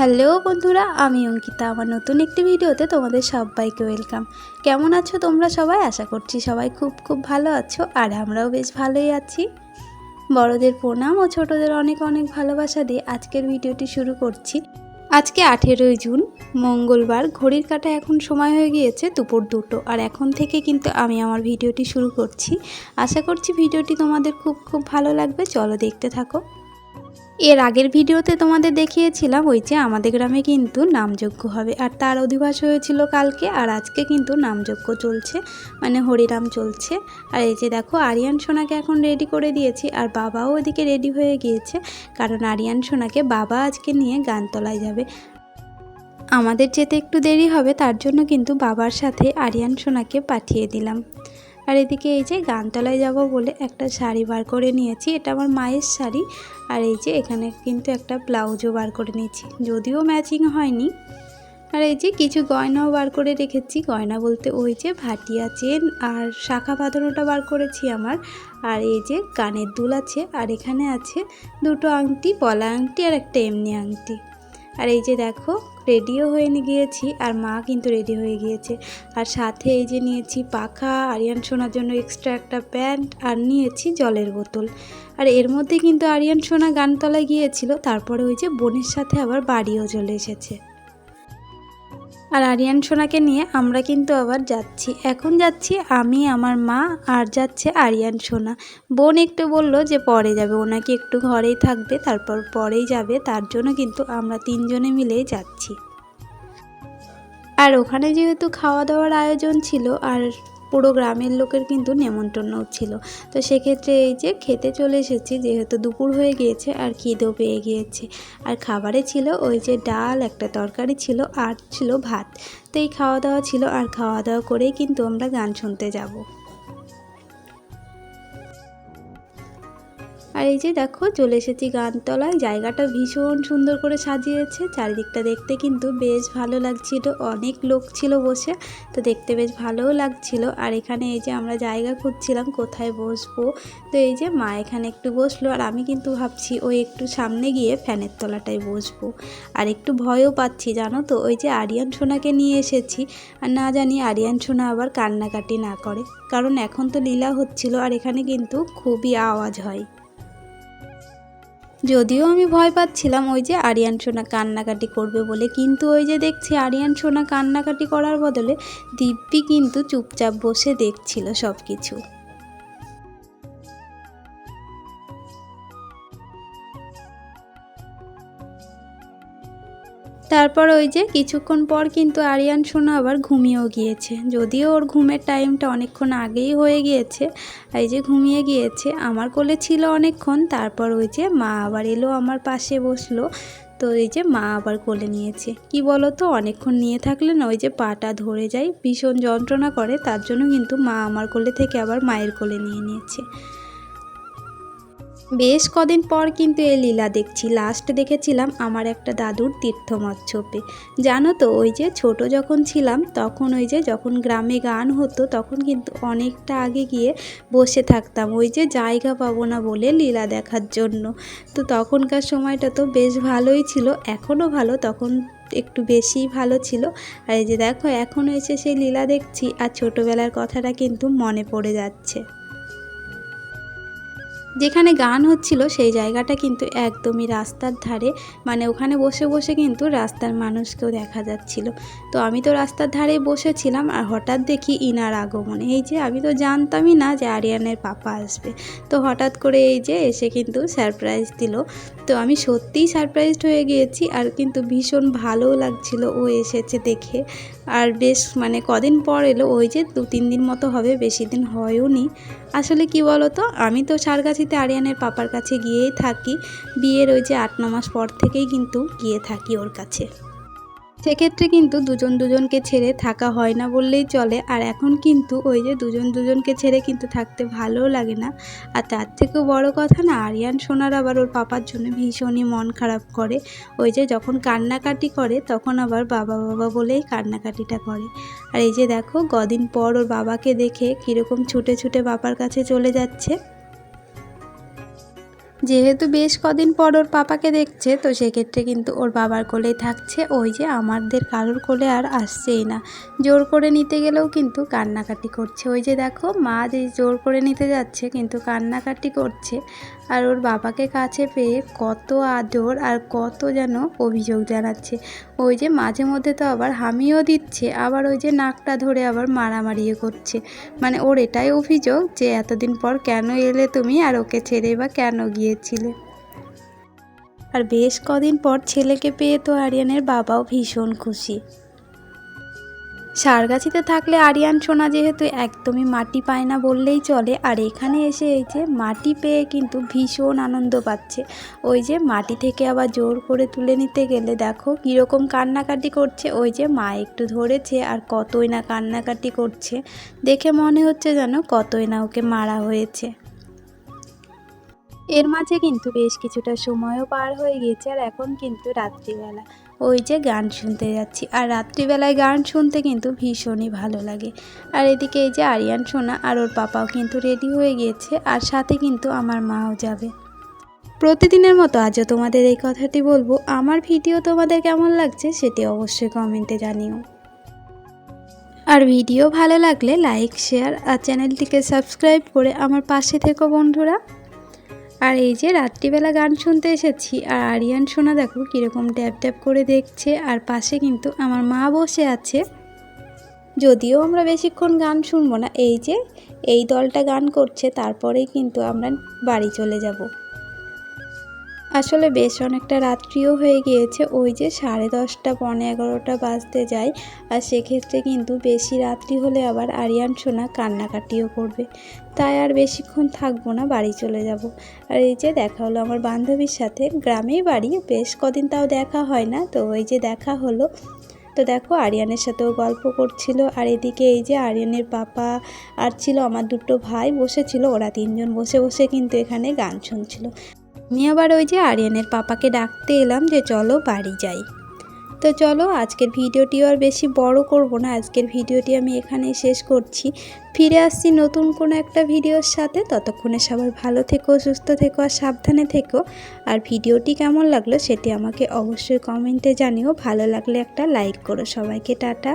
Hello বন্ধুরা, আমি অঙ্কিতা। আমার নতুন একটি ভিডিওতে তোমাদের সবাইকে ওয়েলকাম। কেমন আছো তোমরা সবাই? আশা করছি সবাই খুব খুব ভালো আছো, আর আমরাও বেশ ভালোই আছি। বড়দের প্রণাম ও ছোটদের অনেক অনেক ভালোবাসা দিয়ে আজকের ভিডিওটি শুরু করছি। আজকে আঠেরোই জুন, মঙ্গলবার। ঘড়ির কাটা এখন সময় হয়ে গিয়েছে দুপুর দুটো, আর এখন থেকে কিন্তু আমি আমার ভিডিওটি শুরু করছি। আশা করছি ভিডিওটি তোমাদের খুব খুব ভালো লাগবে। চলো দেখতে থাকো। এর আগের ভিডিওতে তোমাদের দেখিয়েছিলাম ওই যে আমাদের গ্রামে কিন্তু নামযজ্ঞ হবে, আর তার অধিবাস হয়েছিল কালকে, আর আজকে কিন্তু নামযজ্ঞ চলছে মানে হরিরাম চলছে। আর এই যে দেখো, আরিয়ান সোনাকে এখন রেডি করে দিয়েছি, আর বাবাও ওদিকে রেডি হয়ে গিয়েছে, কারণ আরিয়ান সোনাকে বাবা আজকে নিয়ে গানতলায় যাবে। আমাদের যেতে একটু দেরি হবে, তার জন্য কিন্তু বাবার সাথে আরিয়ান সোনাকে পাঠিয়ে দিলাম। আর এদিকে এই যে গানতলায় যাব বলে একটা শাড়ি বার করে নিয়েছি। এটা আমার মায়ের শাড়ি। আর এই যে এখানে কিন্তু একটা ব্লাউজও বার করে নিয়েছি। যদিও ম্যাচিং হয়নি। আর এই যে কিছু গয়নাও বার করে রেখেছি। গয়না বলতে ওই যে ভাটিয়া চেন আর শাখা বাঁধানোটা বার করেছি আমার। আর এই যে কানের দুল আছে। আর এখানে আছে দুটো আংটি, পলা আংটি আর একটা এমনি আংটি। আর এই যে দেখো রেডিও হয়ে গিয়েছি আর মা কিন্তু রেডি হয়ে গিয়েছে। আর সাথে এই যে নিয়েছি পাখা, আরিয়ান সোনার জন্য এক্সট্রা একটা প্যান্ট আর নিয়েছি জলের বোতল। আর এর মধ্যে কিন্তু আরিয়ান সোনা গানতলায় গিয়েছিল, তারপরে ওই যে বোনের সাথে আবার বাড়িও চলে এসেছে। আর আরিয়ান সোনাকে নিয়ে আমরা কিন্তু আবার যাচ্ছি। এখন যাচ্ছি আমি, আমার মা, আর যাচ্ছে আরিয়ান সোনা। বোন একটু বলল যে পরে যাবে, ওনাকে একটু ঘরেই থাকবে, তারপর পরেই যাবে, তার জন্য কিন্তু আমরা তিনজনে মিলেই যাচ্ছি। আর ওখানে যেহেতু খাওয়া দাওয়ার আয়োজন ছিল, আর পুরো গ্রামের লোকের কিন্তু নেমন্তন্ন ছিল। তো সেক্ষেত্রে এই যে খেতে চলে এসেছি, যেহেতু দুপুর হয়ে গিয়েছে আর খিদেও পেয়ে গিয়েছে। আর খাবারে ছিল ওই যে ডাল, একটা তরকারি ছিল আর ছিল ভাত। তো এই খাওয়া দাওয়া ছিল আর খাওয়া দাওয়া করেই কিন্তু আমরা গান শুনতে যাব। আর এই যে দেখো, চলে এসেছি গানতলায়। জায়গাটা ভীষণ সুন্দর করে সাজিয়েছে। চারিদিকটা দেখতে কিন্তু বেশ ভালো লাগছিল। অনেক লোক ছিল বসে, তো দেখতে বেশ ভালোও লাগছিল। আর এখানে এই যে আমরা জায়গা খুঁজছিলাম, কোথায় বসবো? তো এই যে মা এখানে একটু বসল, আর আমি কিন্তু ভাবছি, ওই একটু সামনে গিয়ে ফ্যানের তলাটায় বসবো। আর একটু ভয়ও পাচ্ছি, জানো তো? ওই যে আরিয়ান সোনাকে নিয়ে এসেছি। আর না জানি আরিয়ান সোনা আবার কান্নাকাটি না করে। কারণ এখন তো লীলা হচ্ছিল, আর এখানে কিন্তু খুবই আওয়াজ হয়। যদিও আমি ভয় পাচ্ছিলাম ওই যে আরিয়ান সোনা কান্নাকাটি করবে বলে, কিন্তু ওই যে দেখছি আরিয়ান সোনা কান্নাকাটি করার বদলে দিব্যি কিন্তু চুপচাপ বসে দেখছিল সব কিছু তারপর ওই যে কিছুক্ষণ পর কিন্তু আরিয়ান সোনা আবার ঘুমিয়েও গিয়েছে। যদিও ওর ঘুমের টাইমটা অনেকক্ষণ আগেই হয়ে গিয়েছে এই যে ঘুমিয়ে গিয়েছে, আমার কোলে ছিল অনেকক্ষণ, তারপর ওই যে মা আবার এলো আমার পাশে বসল, তো এই যে মা আবার কোলে নিয়েছে। কি বলো তো অনেকক্ষণ নিয়ে থাকলে না ওই যে পাটা ধরে যায়, ভীষণ যন্ত্রণা করে, তার জন্য কিন্তু মা আমার কোলে থেকে আবার মায়ের কোলে নিয়ে নিয়েছে। বেশ কদিন পর কিন্তু এই লীলা দেখছি। লাস্ট দেখেছিলাম আমার একটা দাদুর তীর্থমচ্ছপে জানো তো, ওই যে ছোট যখন ছিলাম, তখন ওই যে যখন গ্রামে গান হতো, তখন কিন্তু অনেকটা আগে গিয়ে বসে থাকতাম। ওই যে জায়গা পাবো না বলে লীলা দেখার জন্য। তো তখনকার সময়টা তো বেশ ভালোই ছিল এখনও ভালো, তখন একটু বেশিই ভালো ছিল। আর এই যে দেখো, এখন এসে সেই লীলা দেখছি, আর ছোটোবেলার কথাটা কিন্তু মনে পড়ে যাচ্ছে। যেখানে গান হচ্ছিল সেই জায়গাটা কিন্তু একদমই রাস্তার ধারে মানে ওখানে বসে বসে কিন্তু রাস্তার মানুষকেও দেখা যাচ্ছিল। তো আমি তো রাস্তার ধারেই বসেছিলাম আর হঠাৎ দেখি ইনার আগমন। এই যে আমি তো জানতামই না যে আরিয়ানের পাপা আসবে। তো হঠাৎ করে এই যে এসে কিন্তু সারপ্রাইজ দিল। তো আমি সত্যিই সারপ্রাইজড হয়ে গিয়েছি আর কিন্তু ভীষণ ভালোও লাগছিল ও এসেছে দেখে। আর বেশ মানে কদিন পর এলো, ওই যে দু তিন দিন মতো হবে, বেশি দিন হয়ও নি আসলে কি বলো তো আমি তো সারগাছিতে আরিয়ানের পাপার কাছে গিয়েই থাকি। বিয়ের ওই যে আট ন মাস পর থেকেই কিন্তু গিয়ে থাকি ওর কাছে। সেক্ষেত্রে কিন্তু দুজন দুজনকে ছেড়ে থাকা হয় না বললেই চলে। আর এখন কিন্তু ওই যে দুজন দুজনকে ছেড়ে কিন্তু থাকতে ভালোও লাগে না। আর তার থেকেও বড় কথা না, আরিয়ান সোনার আবার ওর পাপার জন্য ভীষণই মন খারাপ করে। ওই যে যখন কান্নাকাটি করে, তখন আবার বাবা বাবা বলেই কান্নাকাটিটা করে। আর এই যে দেখো, কদিন পর ওর বাবাকে দেখে কীরকম ছুটে ছুটে বাবার কাছে চলে যাচ্ছে। যেহেতু বেশ কদিন পর ওর পাপাকে দেখছে, তো সেক্ষেত্রে কিন্তু ওর বাবার কোলেই থাকছে। ওই যে আমাদের কারোর কোলে আর আসছেই না। জোর করে নিতে গেলেও কিন্তু কান্নাকাটি করছে। ওই যে দেখো, মা যে জোর করে নিতে যাচ্ছে কিন্তু কান্নাকাটি করছে। আর ওর বাবাকে কাছে পেয়ে কত আদর আর কত যেন অভিযোগ জানাচ্ছে। ওই যে মাঝে মধ্যে তো আবার হামিও দিচ্ছে, আবার ওই যে নাকটা ধরে আবার মারামারিও করছে। মানে ওর এটাই অভিযোগ যে এতদিন পর কেন এলে তুমি আর ওকে ছেড়ে বা কেন গিয়েছিলে? আর বেশ কদিন পর ছেলেকে পেয়ে তো আরিয়ানের বাবাও ভীষণ খুশি। সারগাছিতে থাকলে আরিয়ান সোনা যেহেতু একদমই মাটি পায় না বললেই চলে, আর এখানে এসে এই যে মাটি পেয়ে কিন্তু ভীষণ আনন্দ পাচ্ছে। ওই যে মাটি থেকে আবার জোর করে তুলে নিতে গেলে দেখো কীরকম কান্নাকাটি করছে, ওই যে মা একটু ধরেছে আর কতই না কান্নাকাটি করছে। দেখে মনে হচ্ছে যেন কতই না ওকে মারা হয়েছে। এর মাঝে কিন্তু বেশ কিছুটা সময়ও পার হয়ে গিয়েছে, আর এখন কিন্তু রাত্রিবেলা। ওই যে গান শুনতে যাচ্ছি। আর রাত্রিবেলায় গান শুনতে কিন্তু ভীষণই ভালো লাগে। আর এদিকে এই যে আরিয়ান, সোনা আর ওর পাপাও কিন্তু রেডি হয়ে গিয়েছে আর সাথে কিন্তু আমার মাও যাবে। প্রতিদিনের মতো আজও তোমাদের এই কথাটি বলব। আমার ভিডিও তোমাদের কেমন লাগছে সেটি অবশ্যই কমেন্টে জানিও। আর ভিডিও ভালো লাগলে লাইক শেয়ার আর চ্যানেলটিকে সাবস্ক্রাইব করে আমার পাশে থেকো বন্ধুরা। আর এই যে রাত্রিবেলা গান শুনতে এসেছি, আর আরিয়ান শোনা দেখো কীরকম ট্যাপ ট্যাপ করে দেখছে, আর পাশে কিন্তু আমার মা বসে আছে। যদিও আমরা বেশিক্ষণ গান শুনব না, এই যে এই দলটা গান করছে, তারপরেই কিন্তু আমরা বাড়ি চলে যাব। আসলে বেশ অনেকটা রাত্রিও হয়ে গিয়েছে। ওই যে সাড়ে দশটা, পনে এগারোটা বাজতে যায়। আর সেক্ষেত্রে কিন্তু বেশি রাত্রি হলে আবার আরিয়ান, সোনা কান্নাকাটিও করবে। তাই আর বেশিক্ষণ থাকব না, বাড়ি চলে যাব। আর এই যে দেখা হলো আমার বান্ধবীর সাথে। গ্রামেই বাড়ি, বেশ কদিন তাও দেখা হয় না। তো ওই যে দেখা হলো। তো দেখো, আরিয়ানের সাথেও গল্প করছিল। আর এদিকে এই যে আরিয়ানের পাপা আর ছিল, আমার দুটো ভাই বসেছিল। ওরা তিনজন বসে বসে কিন্তু এখানে গান শুনছিল। আমি আবার ওই যে আরিয়ানের পাপাকে ডাকতে এলাম যে চলো বাড়ি যাই। তো চলো, আজকের ভিডিওটিও আর বেশি বড় করব না। আজকের ভিডিওটি আমি এখানেই শেষ করছি। ফিরে আসছি নতুন কোনো একটা ভিডিওর সাথে। ততক্ষণে সবাই ভালো থেকো, সুস্থ থেকো আর সাবধানে থেকো। আর ভিডিওটি কেমন লাগল সেটি আমাকে অবশ্যই কমেন্টে জানিও। ভালো লাগলে একটা লাইক করো সবাইকে। টাটা।